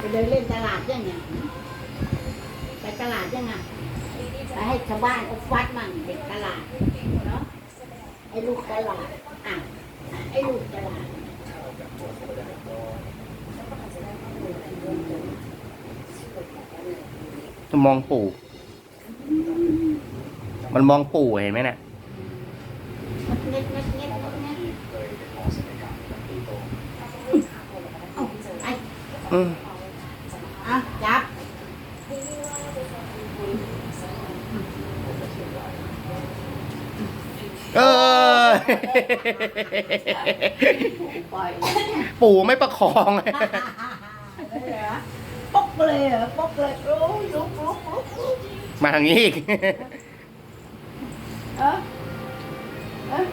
ไปเดินเล่นตลาดยังเนี่ยไปตลาดยังไงไปให้ชาวบ้านเขาฟัดมั่งเด็กตลาดเนาะไอ้ลูกตลาดอะไอ้ลูกตลาดมองปู่ มันมองปู่เห็นไหมเนี่ยเงี้ยเงี้ยเงี้ยเงี้ยเอาไปอืม อะจับเออ ปล่อยปู่ไม่ประคอง เลยเหรอปกเลยเหรอปกเลยรู้ลุกลุกลุกลุกมาทางนี้อีก เออเออ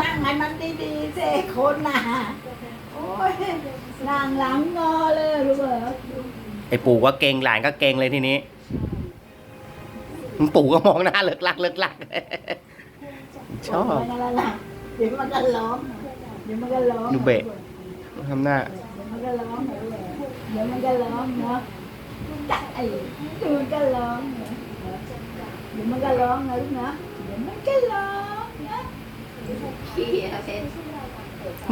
นั่งให้มันดีๆสิคนน่ะโอ้ ยนั่งหลังงอเลยรู้เหรอไอ้ปู่ก็เก่งหลานก็เก่งเลยทีนี้ ปู่ก็มองหน้าเลิกลักเลิกลัก ชอบ มันก็ร้องเดี๋ยวมันก็ร้องเดี๋ยวมันก็ร้องดูเบะ ทำหน้า เดี๋ยวมันก็ร้องเดี๋ยวมันก็ร้องเนาะจักไอ้เดี๋ยวมันก็ร้องเนาะเดี๋ยวมันก็ร้องนะลูกนะเดี๋ยวมันก็ร้องนะขี้อะเป็น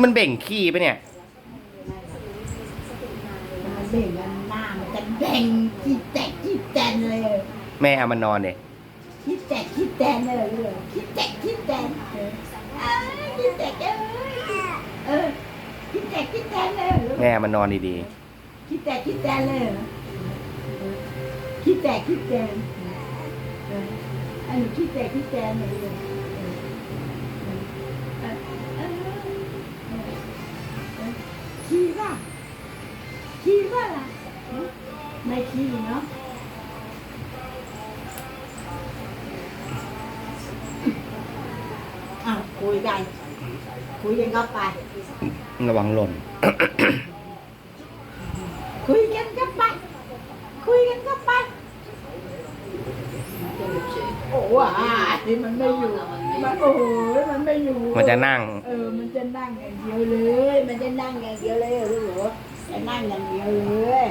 มันเบ่งขี้ไปะเนี่ยมัน เบ่งกันหน้ามันจะแดงขี้แตกขี้แตนเลยแม่เอามานอนเนี่ยขี้แตกขี้แตนเลยเลยขี้แตกขี้แตนเออเอ้ยขี้แตกเอ้ยเออขี้แตกขี้แตนเลยลูกแม่เอามานอนดีขี้แตกขี้แตนเลยเหรอขี้แตกขี้แตนเอออันนี้ขี้แตกขี้แตนเลย ไม่ขี้เนาะอ้าวคุยกันคุยกันก็ไปๆระวังหล่น คุยกันก็ไป คุยกันก็ไป โอ้อะที่มันไม่อยู่ มันโอ้ยมันไม่อยู่ มันจะนั่ง เออ มันจะนั่งอย่างเดียวเลย มันจะนั่งอย่างเดียวเลยรู้เหรอจะนั่งอย่างเดียวเลย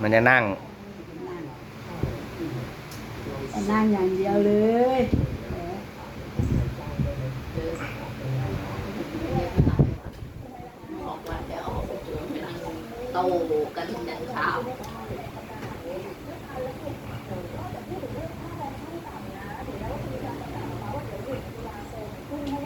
มันจะนั่งจะนั่งอย่างเดียวเลยบอกว่าเดี๋ยวเอาไปเจอไปนั่งโตกันยันเช้า